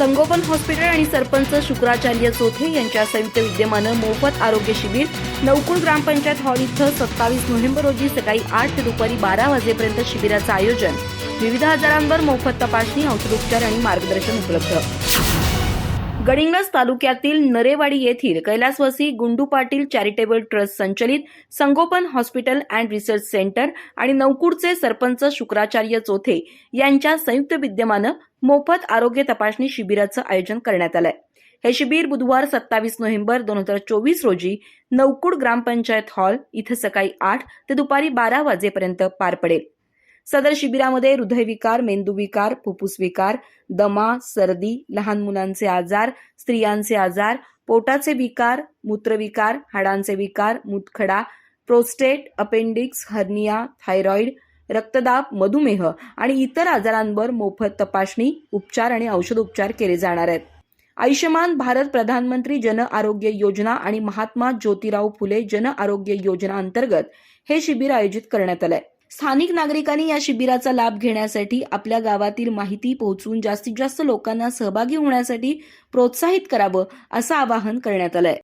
संगोपन हॉस्पिटल आणि सरपंच शुक्राचार्य चोथे यांच्या संयुक्त विद्यमानं मोफत आरोग्य शिबिर नवकुळ ग्रामपंचायत हॉल इथं सत्तावीस नोव्हेंबर रोजी सकाळी आठ ते दुपारी बारा वाजेपर्यंत शिबिराचं आयोजन. विविध आजारांवर मोफत तपासणी औषधोपचार आणि मार्गदर्शन उपलब्ध. गडिंग्लज तालुक्यातील नरेवाडी येथील कैलासवासी गुंडू पाटील चॅरिटेबल ट्रस्ट संचलित संगोपन हॉस्पिटल अँड रिसर्च सेंटर आणि नौकुडचे सरपंच शुक्राचार्य चोथे यांच्या संयुक्त विद्यमानं मोफत आरोग्य तपासणी शिबिराचं आयोजन करण्यात आलंय. हे शिबिर बुधवार सत्तावीस नोव्हेंबर दोन हजार चोवीस रोजी नौकुड ग्रामपंचायत हॉल इथं सकाळी आठ ते दुपारी बारा वाजेपर्यंत पार पडेल. सदर शिबिरामध्ये हृदयविकार मेंदूविकार फुफ्फुस विकार दमा सर्दी लहान मुलांचे आजार स्त्रियांचे आजार पोटाचे विकार मूत्रविकार हाडांचे विकार मुतखडा प्रोस्टेट अपेंडिक्स हर्निया थायरॉइड रक्तदाब मधुमेह आणि इतर आजारांवर मोफत तपासणी उपचार आणि औषधोपचार केले जाणार आहेत. आयुष्यमान भारत प्रधानमंत्री जन आरोग्य योजना आणि महात्मा ज्योतिराव फुले जन आरोग्य योजना अंतर्गत हे शिबिर आयोजित करण्यात आलंय. स्थानिक नागरिकांनी या शिबिराचा लाभ घेण्यासाठी आपल्या गावातील माहिती पोहोचवून जास्तीत जास्त लोकांना सहभागी होण्यासाठी प्रोत्साहित करावं असं आवाहन करण्यात आलंय.